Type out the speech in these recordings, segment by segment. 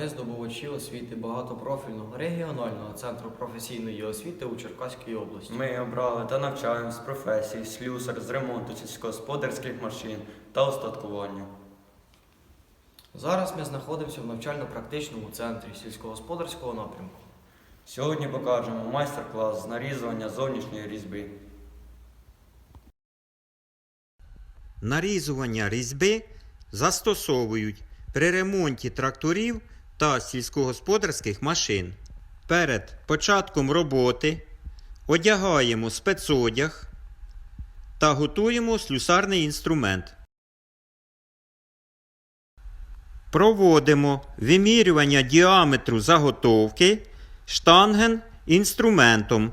Ми здобувачі освіти багатопрофільного регіонального центру професійної освіти у Черкаській області. Ми обрали та навчаємо з професій слюсар з ремонту сільськогосподарських машин та устаткування. Зараз ми знаходимося в навчально-практичному центрі сільськогосподарського напрямку. Сьогодні покажемо майстер-клас з нарізування зовнішньої різьби. Нарізування різьби застосовують при ремонті тракторів та сільськогосподарських машин. Перед початком роботи одягаємо спецодяг та готуємо слюсарний інструмент. Проводимо вимірювання діаметру заготовки штанген інструментом.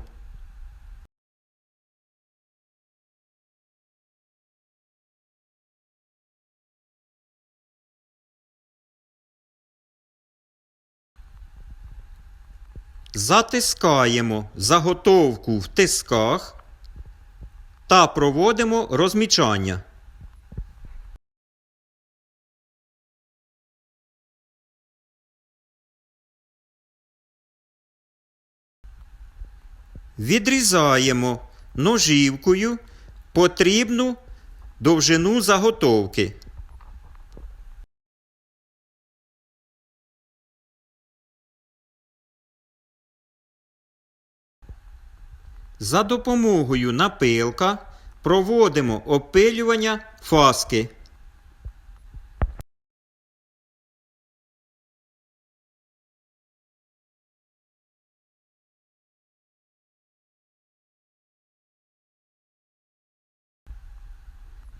Затискаємо заготовку в тисках та проводимо розмічання. Відрізаємо ножівкою потрібну довжину заготовки. За допомогою напилка проводимо опилювання фаски.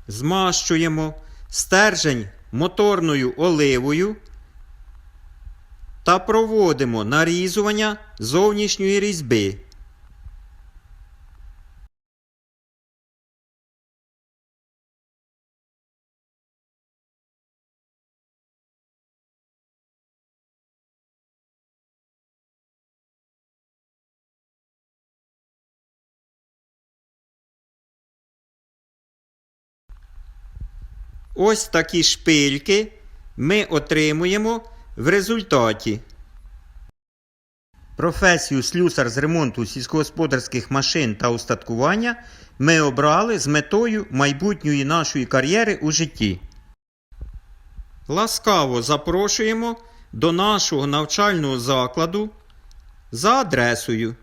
Змащуємо стержень моторною оливою та проводимо нарізування зовнішньої різьби. Ось такі шпильки ми отримуємо в результаті. Професію слюсар з ремонту сільськогосподарських машин та устаткування ми обрали з метою майбутньої нашої кар'єри у житті. Ласкаво запрошуємо до нашого навчального закладу за адресою